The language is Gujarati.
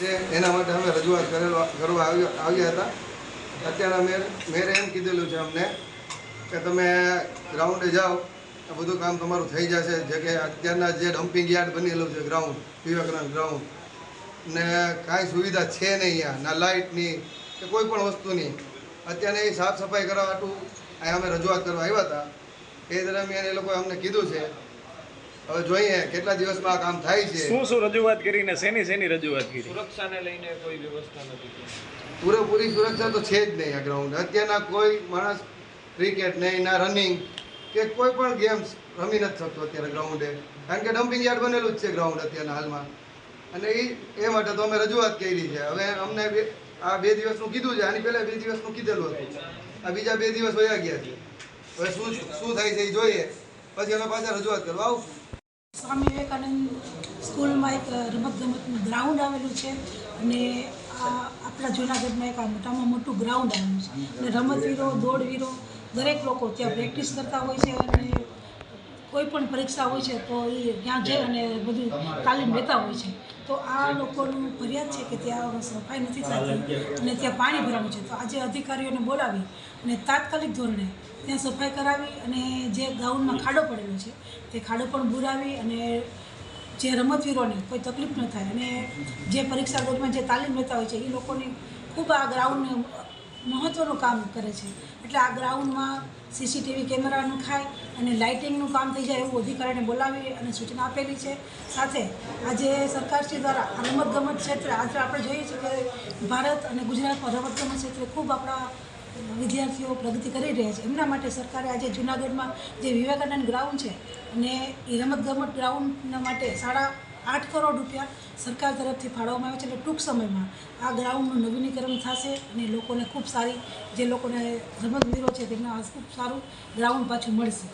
જે એના માટે અમે રજૂઆત કરેલો કરવા આવ્યા હતા. અત્યારે મેર મેરે એમ કીધેલું છે અમને કે તમે ગ્રાઉન્ડે જાઓ, આ બધું કામ તમારું થઈ જશે. જે કે અત્યારના જે ડમ્પિંગ યાર્ડ બનેલું છે ગ્રાઉન્ડ વિવેકાનંદ ગ્રાઉન્ડ ને કાંઈ સુવિધા છે નહીં અહીંયા. ના લાઇટની કે કોઈ પણ વસ્તુની અત્યારે એ સાફ સફાઈ કરવા અહીંયા અમે રજૂઆત કરવા આવ્યા હતા. એ દરમિયાન એ લોકોએ અમને કીધું છે હવે જોઈએ કેટલા દિવસમાં આ કામ થાય છે. શું શું રજૂઆત કરીને શેની શેની રજૂઆત કરી? સુરક્ષાને લઈને કોઈ વ્યવસ્થા નથી પૂરેપૂરી સુરક્ષા તો છે જ નહીં આ ગ્રાઉન્ડ અત્યારના કોઈ માણસ ક્રિકેટ નહીં ના રનિંગ કે કોઈ પણ ગેમ્સ રમી નથી શકતો અત્યારે ગ્રાઉન્ડે કારણ કે ડમ્પિંગ યાર્ડ બનેલું જ છે ગ્રાઉન્ડ અત્યારના હાલમાં. અને એ એ માટે તો અમે રજૂઆત કરી છે. હવે અમને આ બે દિવસનું કીધું છે. આની પહેલાં બે દિવસનું કીધેલું હતું. આ બીજા બે દિવસ વયા ગયા છે. હવે શું શું થાય છે એ જોઈએ. પછી અમે પાછા રજૂઆત કરવા આવશું. સ્વામી વિવેકાનંદ સ્કૂલમાં એક રમતગમતનું ગ્રાઉન્ડ આવેલું છે અને આ આપણા જૂનાગઢમાં એક આ મોટામાં મોટું ગ્રાઉન્ડ આવેલું છે. અને રમતવીરો, દોડવીરો દરેક લોકો ત્યાં પ્રેક્ટિસ કરતા હોય છે અને પણ પરીક્ષા હોય છે, તો એ ત્યાં જઈ અને બધું તાલીમ લેતા હોય છે. તો આ લોકોનું ફરિયાદ છે કે ત્યાં સફાઈ નથી થતી અને ત્યાં પાણી ભરાવું છે. તો આજે અધિકારીઓને બોલાવી અને તાત્કાલિક ધોરણે ત્યાં સફાઈ કરાવી અને જે ગ્રાઉન્ડમાં ખાડો પડેલો છે, તે ખાડો પણ બુરાવી અને જે રમતવીરોને કોઈ તકલીફ ન થાય અને જે પરીક્ષા બોર્ડમાં જે તાલીમ લેતા હોય છે, એ લોકોને ખૂબ આ ગ્રાઉન્ડને મહત્ત્વનું કામ કરે છે. એટલે આ ગ્રાઉન્ડમાં સીસીટીવી કેમેરા નખાય અને લાઇટિંગનું કામ થઈ જાય એવું અધિકારીને બોલાવી અને સૂચના આપેલી છે. સાથે આજે સરકારશ્રી દ્વારા રમતગમત ક્ષેત્રે આજે આપણે જોઈએ છીએ કે ભારત અને ગુજરાતમાં રમતગમત ક્ષેત્રે ખૂબ આપણા વિદ્યાર્થીઓ પ્રગતિ કરી રહ્યા છે. એમના માટે સરકારે આજે જૂનાગઢમાં જે વિવેકાનંદ ગ્રાઉન્ડ છે અને એ રમતગમત ગ્રાઉન્ડના માટે સાડા આઠ કરોડ રૂપિયા સરકાર તરફથી ફાળવવામાં આવે છે એટલે ટૂંક સમયમાં આ ગ્રાઉન્ડનું નવીનીકરણ થશે અને લોકોને ખૂબ સારી, જે લોકોને રમતવીરો છે તેમને ખૂબ સારું ગ્રાઉન્ડ પાછું મળશે.